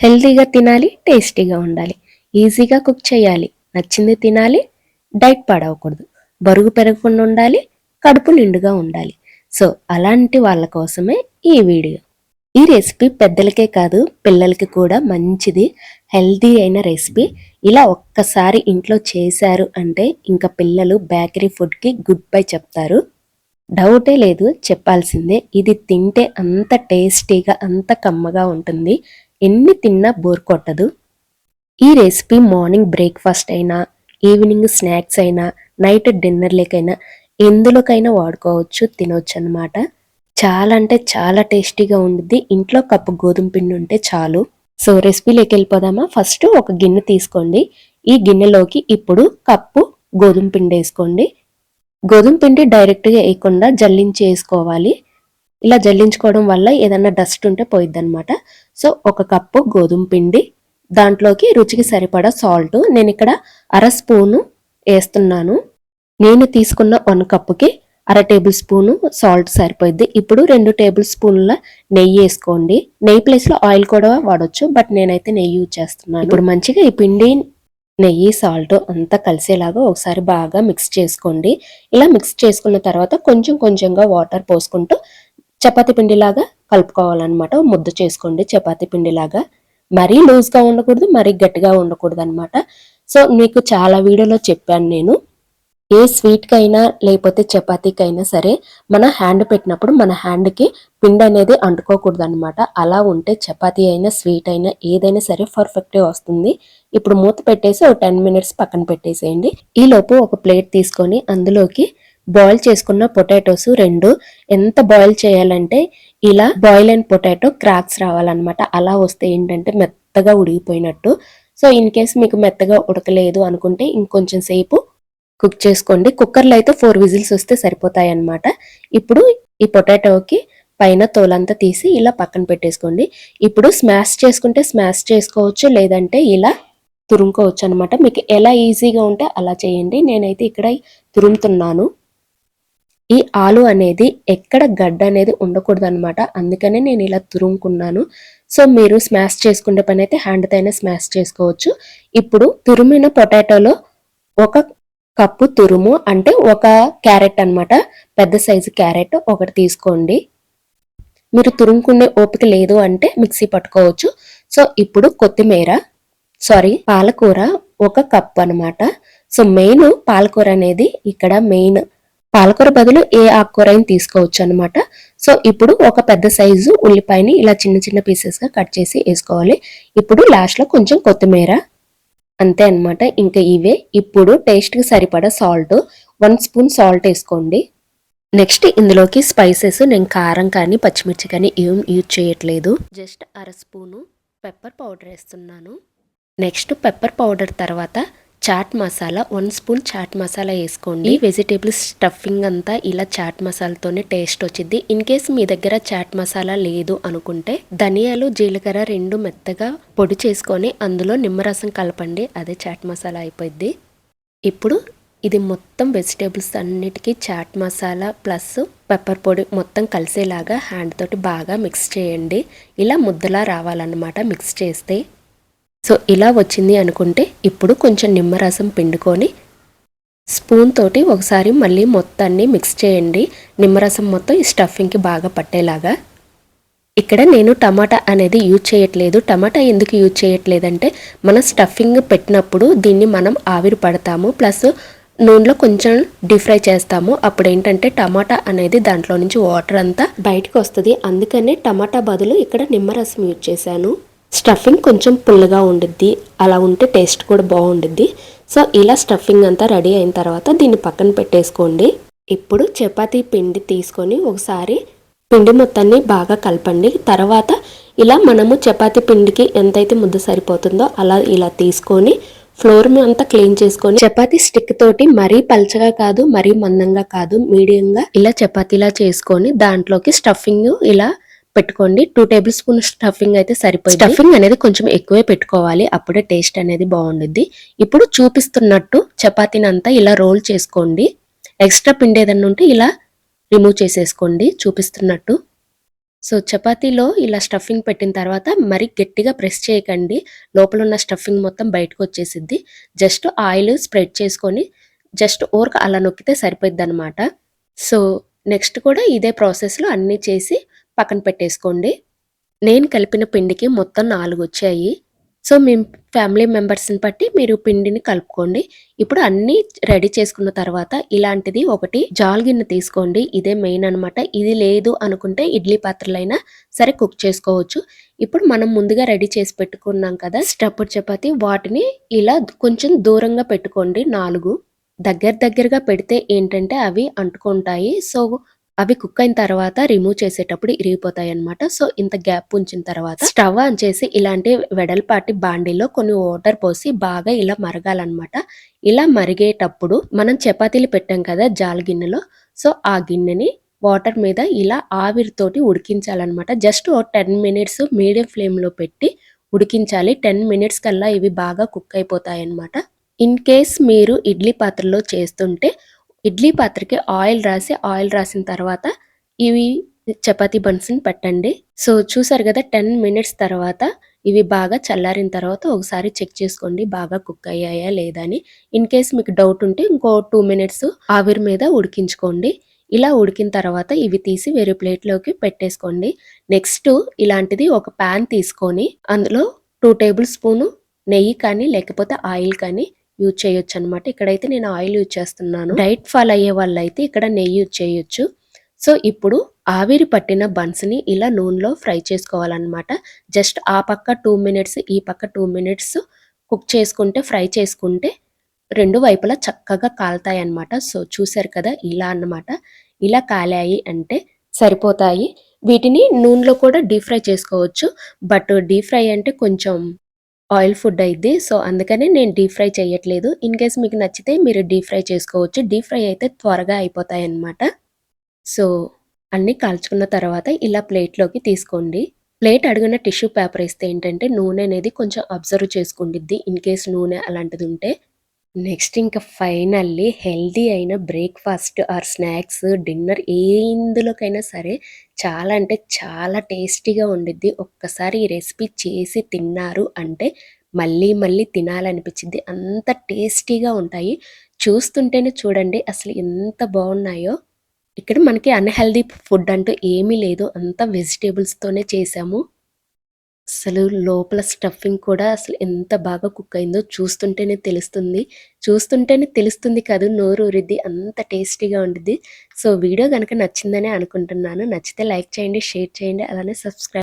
హెల్తీగా తినాలి టేస్టీగా ఉండాలి. ఈజీగా కుక్ చేయాలి. నచ్చింది తినాలి డైట్ పాడవకూడదు. బరువు పెరగకుండా ఉండాలి కడుపు నిండుగా ఉండాలి. సో అలాంటి వాళ్ళ కోసమే ఈ వీడియో. ఈ రెసిపీ పెద్దలకే కాదు పిల్లలకి కూడా మంచిది హెల్తీ అయిన రెసిపీ. ఇలా ఒక్కసారి ఇంట్లో చేశారు అంటే ఇంకా పిల్లలు బేకరీ ఫుడ్కి గుడ్ బై చెప్తారు. డౌటే లేదు చెప్పాల్సిందే. ఇది తింటే అంత టేస్టీగా అంత కమ్మగా ఉంటుంది. ఎన్ని తిన్నా బోర్ కొట్టదు. ఈ రెసిపీ మార్నింగ్ బ్రేక్ఫాస్ట్ అయినా ఈవినింగ్ స్నాక్స్ అయినా నైట్ డిన్నర్ లేకైనా ఎందులోకైనా వాడుకోవచ్చు తినవచ్చు అనమాట చాలా అంటే చాలా టేస్టీగా ఉండిద్ది. ఇంట్లో కప్పు గోధుమ పిండి ఉంటే చాలు. సో రెసిపీలోకి వెళ్ళిపోదామా ఫస్ట్ ఒక గిన్నె తీసుకోండి. ఈ గిన్నెలోకి ఇప్పుడు కప్పు గోధుమ పిండి వేసుకోండి. గోధుమ పిండి డైరెక్ట్గా వేయకుండా జల్లించి వేసుకోవాలి ఇలా జల్లించుకోవడం వల్ల ఏదన్నా డస్ట్ ఉంటే పోయిద్ది అనమాట సో ఒక కప్పు గోధుమ పిండి దాంట్లోకి రుచికి సరిపడా సాల్ట్ నేను ఇక్కడ అర స్పూను వేస్తున్నాను. నేను తీసుకున్న వన్ కప్పుకి అర టేబుల్ స్పూను సాల్ట్ సరిపోద్ది ఇప్పుడు రెండు టేబుల్ స్పూన్ల నెయ్యి వేసుకోండి. నెయ్యి ప్లేస్లో ఆయిల్ కూడా వాడొచ్చు బట్ నేనైతే నెయ్యి యూజ్ చేస్తున్నాను. ఇప్పుడు మంచిగా ఈ పిండి నెయ్యి సాల్ట్ అంతా కలిసేలాగా ఒకసారి బాగా మిక్స్ చేసుకోండి. ఇలా మిక్స్ చేసుకున్న తర్వాత కొంచెం కొంచెంగా వాటర్ పోసుకుంటూ చపాతీ పిండిలాగా కలుపుకోవాలన్నమాట. ముద్ద చేసుకోండి చపాతీ పిండిలాగా. మరీ లూజ్గా ఉండకూడదు మరీ గట్టిగా ఉండకూడదు అనమాట సో మీకు చాలా వీడియోలో చెప్పాను నేను. ఏ స్వీట్కైనా లేకపోతే చపాతీకైనా సరే మన హ్యాండ్ పెట్టినప్పుడు మన హ్యాండ్కి పిండి అనేది అంటుకోకూడదు అనమాట అలా ఉంటే చపాతీ అయినా స్వీట్ అయినా ఏదైనా సరే పర్ఫెక్ట్గా వస్తుంది. ఇప్పుడు మూత పెట్టేసి ఒక టెన్ మినిట్స్ పక్కన పెట్టేసేయండి. ఈలోపు ఒక ప్లేట్ తీసుకొని అందులోకి బాయిల్ చేసుకున్న పొటాటోస్ రెండు. ఎంత బాయిల్ చేయాలంటే ఇలా బాయిల్ అయిన పొటాటో క్రాక్స్ రావాలన్నమాట. అలా వస్తే ఏంటంటే మెత్తగా ఉడిగిపోయినట్టు సో ఇన్ కేస్ మీకు మెత్తగా ఉడకలేదు అనుకుంటే ఇంకొంచెం సేపు కుక్ చేసుకోండి. కుక్కర్లో అయితే ఫోర్ విజిల్స్ వస్తే సరిపోతాయి అన్నమాట ఇప్పుడు ఈ పొటాటోకి పైన తోలంతా తీసి ఇలా పక్కన పెట్టేసుకోండి. ఇప్పుడు స్మాష్ చేసుకుంటే స్మాష్ చేసుకోవచ్చు లేదంటే ఇలా తురుముకోవచ్చు అనమాట మీకు ఎలా ఈజీగా ఉంటే అలా చేయండి. నేనైతే ఇక్కడ తురుముతున్నాను. ఈ ఆలు అనేది ఎక్కడ గడ్డ అనేది ఉండకూడదు అనమాట అందుకనే నేను ఇలా తురుముకున్నాను. సో మీరు స్మాష్ చేసుకునే పని అయితే హ్యాండ్తో అయినా స్మాష్ చేసుకోవచ్చు. ఇప్పుడు తురిమిన పొటాటోలో ఒక కప్పు తురుము అంటే ఒక క్యారెట్ అనమాట పెద్ద సైజు క్యారెట్ ఒకటి తీసుకోండి. మీరు తురుముకునే ఓపిక లేదు అంటే మిక్సీ పట్టుకోవచ్చు. సో ఇప్పుడు కొత్తిమీర సారీ పాలకూర ఒక కప్ అనమాట సో మెయిన్ పాలకూర అనేది ఇక్కడ మెయిన్ పాలకూర బదులు ఏ ఆకుకూర అయినా తీసుకోవచ్చు అనమాట సో ఇప్పుడు ఒక పెద్ద సైజు ఉల్లిపాయని ఇలా చిన్న చిన్న పీసెస్గా కట్ చేసి వేసుకోవాలి. ఇప్పుడు లాస్ట్లో కొంచెం కొత్తిమీర. అంతే అనమాట ఇంకా ఇవే. ఇప్పుడు టేస్ట్కి సరిపడా సాల్ట్. వన్ స్పూన్ సాల్ట్ వేసుకోండి. నెక్స్ట్ ఇందులోకి స్పైసెస్ నేను కారం కానీ పచ్చిమిర్చి కానీ ఏం యూజ్ చేయట్లేదు. జస్ట్ అర స్పూను పెప్పర్ పౌడర్ వేస్తున్నాను. నెక్స్ట్ పెప్పర్ పౌడర్ తర్వాత చాట్ మసాలా వన్ స్పూన్ చాట్ మసాలా వేసుకోండి. వెజిటేబుల్స్ స్టఫింగ్ అంతా ఇలా చాట్ మసాలాతోనే టేస్ట్ వచ్చింది. ఇన్ కేస్ మీ దగ్గర చాట్ మసాలా లేదు అనుకుంటే ధనియాలు జీలకర్ర రెండు మెత్తగా పొడి చేసుకొని అందులో నిమ్మరసం కలపండి. అదే చాట్ మసాలా అయిపోయింది ఇప్పుడు ఇది మొత్తం వెజిటేబుల్స్ అన్నిటికీ చాట్ మసాలా ప్లస్ పెప్పర్ పొడి మొత్తం కలిసేలాగా హ్యాండ్ తోటి బాగా మిక్స్ చేయండి. ఇలా ముద్దలా రావాలన్నమాట మిక్స్ చేస్తే. సో ఇలా వచ్చింది అనుకుంటే ఇప్పుడు కొంచెం నిమ్మరసం పిండుకొని స్పూన్ తోటి ఒకసారి మళ్ళీ మొత్తాన్ని మిక్స్ చేయండి. నిమ్మరసం మొత్తం ఈ స్టఫింగ్కి బాగా పట్టేలాగా. ఇక్కడ నేను టమాటా అనేది యూజ్ చేయట్లేదు. టమాటా ఎందుకు యూజ్ చేయట్లేదంటే మన స్టఫింగ్ పెట్టినప్పుడు దీన్ని మనం ఆవిరి పడతాము. ప్లస్ నూనెలో కొంచెం డీప్ ఫ్రై చేస్తాము. అప్పుడు ఏంటంటే టమాటా అనేది దాంట్లో నుంచి వాటర్ అంతా బయటకు వస్తుంది. అందుకనే టమాటా బదులు ఇక్కడ నిమ్మరసం యూజ్ చేశాను. స్టఫింగ్ కొంచెం పుల్లగా ఉండిద్ది అలా ఉంటే టేస్ట్ కూడా బాగుండిద్ది. సో ఇలా స్టఫింగ్ అంతా రెడీ అయిన తర్వాత దీన్ని పక్కన పెట్టేసుకోండి. ఇప్పుడు చపాతీ పిండి తీసుకొని ఒకసారి పిండి మొత్తాన్ని బాగా కలపండి. తర్వాత ఇలా మనము చపాతీ పిండికి ఎంతైతే ముద్ద సరిపోతుందో అలా ఇలా తీసుకొని ఫ్లోర్ అంతా క్లీన్ చేసుకొని చపాతీ స్టిక్ తోటి మరీ పల్చగా కాదు మరీ మందంగా కాదు మీడియంగా ఇలా చపాతీలా చేసుకొని దాంట్లోకి స్టఫింగ్ ఇలా పెట్టుకోండి. టూ టేబుల్ స్పూన్ స్టఫింగ్ అయితే సరిపోయింది. స్టఫింగ్ అనేది కొంచెం ఎక్కువే పెట్టుకోవాలి. అప్పుడే టేస్ట్ అనేది బాగుంటుంది ఇప్పుడు చూపిస్తున్నట్టు చపాతీని అంతా ఇలా రోల్ చేసుకోండి. ఎక్స్ట్రా పిండి ఏదన్నా ఉంటే ఇలా రిమూవ్ చేసేసుకోండి. చూపిస్తున్నట్టు. సో చపాతీలో ఇలా స్టఫింగ్ పెట్టిన తర్వాత మరి గట్టిగా ప్రెస్ చేయకండి. లోపల ఉన్న స్టఫింగ్ మొత్తం బయటకు వచ్చేసిద్ది. జస్ట్ ఆయిల్ స్ప్రెడ్ చేసుకొని జస్ట్ ఊరక అలా నొక్కితే సరిపోద్ది అనమాట సో నెక్స్ట్ కూడా ఇదే ప్రాసెస్లో అన్నీ చేసి పక్కన పెట్టేసుకోండి. నేను కలిపిన పిండికి మొత్తం నాలుగు వచ్చాయి. సో మీ ఫ్యామిలీ మెంబర్స్ని బట్టి మీరు పిండిని కలుపుకోండి. ఇప్పుడు అన్నీ రెడీ చేసుకున్న తర్వాత ఇలాంటిది ఒకటి జాల్ గిన్నె తీసుకోండి. ఇదే మెయిన్ అనమాట ఇది లేదు అనుకుంటే ఇడ్లీ పాత్రలైనా సరే కుక్ చేసుకోవచ్చు. ఇప్పుడు మనం ముందుగా రెడీ చేసి పెట్టుకున్నాం కదా స్టప్పుడు చపాతి వాటిని ఇలా కొంచెం దూరంగా పెట్టుకోండి. నాలుగు దగ్గర దగ్గరగా పెడితే ఏంటంటే అవి అంటుకుంటాయి. సో అవి కుక్ అయిన తర్వాత రిమూవ్ చేసేటప్పుడు ఇరిగిపోతాయి అనమాట సో ఇంత గ్యాప్ ఉంచిన తర్వాత స్టవ్ ఆన్ చేసి ఇలాంటి వెడల్పాటి బాండీలో కొన్ని వాటర్ పోసి బాగా ఇలా మరగాలన్నమాట. ఇలా మరిగేటప్పుడు మనం చపాతీలు పెట్టాం కదా జాల గిన్నెలో. సో ఆ గిన్నెని వాటర్ మీద ఇలా ఆవిరితోటి ఉడికించాలన్నమాట. జస్ట్ ఓ టెన్ మినిట్స్ మీడియం ఫ్లేమ్లో పెట్టి ఉడికించాలి. టెన్ మినిట్స్ కల్లా ఇవి బాగా కుక్ అయిపోతాయి అన్నమాట ఇన్ కేస్ మీరు ఇడ్లీ పాత్రలో చేస్తుంటే ఇడ్లీ పాత్రకి ఆయిల్ రాసి ఆయిల్ రాసిన తర్వాత ఇవి చపాతీ బన్స్ని పెట్టండి. సో చూసారు కదా టెన్ మినిట్స్ తర్వాత ఇవి బాగా చల్లారిన తర్వాత ఒకసారి చెక్ చేసుకోండి బాగా కుక్ అయ్యాయా లేదా అని. ఇన్ కేస్ మీకు డౌట్ ఉంటే ఇంకో టూ మినిట్స్ ఆవిరి మీద ఉడికించుకోండి. ఇలా ఉడికిన తర్వాత ఇవి తీసి వేరే ప్లేట్లోకి పెట్టేసుకోండి. నెక్స్ట్ ఇలాంటిది ఒక ప్యాన్ తీసుకొని అందులో టూ టేబుల్ స్పూను నెయ్యి కానీ లేకపోతే ఆయిల్ కానీ యూజ్ చేయొచ్చు అనమాట ఇక్కడైతే నేను ఆయిల్ యూజ్ చేస్తున్నాను. డైట్ ఫాలో అయ్యే వాళ్ళు అయితే ఇక్కడ నెయ్యి యూజ్ చేయొచ్చు. సో ఇప్పుడు ఆవిరి పట్టిన బన్స్ని ఇలా నూనెలో ఫ్రై చేసుకోవాలన్నమాట. జస్ట్ ఆ పక్క టూ మినిట్స్ ఈ పక్క టూ మినిట్స్ కుక్ చేసుకుంటే ఫ్రై చేసుకుంటే రెండు వైపులా చక్కగా కాలుతాయి అన్నమాట. సో చూసారు కదా ఇలా అన్నమాట. ఇలా కాలాయి అంటే సరిపోతాయి. వీటిని నూనెలో కూడా డీప్ ఫ్రై చేసుకోవచ్చు. బట్ డీప్ ఫ్రై అంటే కొంచెం ఆయిల్ ఫుడ్ అయింది సో అందుకనే నేను డీప్ ఫ్రై చేయట్లేదు ఇన్ కేస్ మీకు నచ్చితే మీరు డీప్ ఫ్రై చేసుకోవచ్చు. డీప్ ఫ్రై అయితే త్వరగా అయిపోతాయి అన్నమాట సో అన్నీ కాల్చుకున్న తర్వాత ఇలా ప్లేట్లోకి తీసుకోండి. ప్లేట్ అడిగిన టిష్యూ పేపర్ ఇస్తే ఏంటంటే నూనె అనేది కొంచెం అబ్జర్వ్ చేసుకుంటుంది ఇన్ కేస్ నూనె అలాంటిది ఉంటే నెక్స్ట్ ఇంకా ఫైనల్లీ హెల్దీ అయిన బ్రేక్ఫాస్ట్ ఆర్ స్నాక్స్ డిన్నర్ ఏ ఇందులోకైనా సరే చాలా అంటే చాలా టేస్టీగా ఉండిద్ది. ఒక్కసారి ఈ రెసిపీ చేసి తిన్నారు అంటే మళ్ళీ మళ్ళీ తినాలనిపించింది అంత టేస్టీగా ఉంటాయి. చూస్తుంటేనే చూడండి అసలు ఎంత బాగున్నాయో. ఇక్కడ మనకి అన్హెల్దీ ఫుడ్ అంటూ ఏమీ లేదు. అంతా వెజిటేబుల్స్తోనే చేసాము అసలు లోపల స్టఫింగ్ కూడా అసలు ఎంత బాగా కుక్ అయిందో చూస్తుంటేనే తెలుస్తుంది. చూస్తుంటేనే తెలుస్తుంది కాదు నోరు ఊరిద్ది అంత టేస్టీగా ఉండిద్ది. సో వీడియో కనుక నచ్చిందని అనుకుంటున్నాను. నచ్చితే లైక్ చేయండి షేర్ చేయండి అలానే సబ్స్క్రైబ్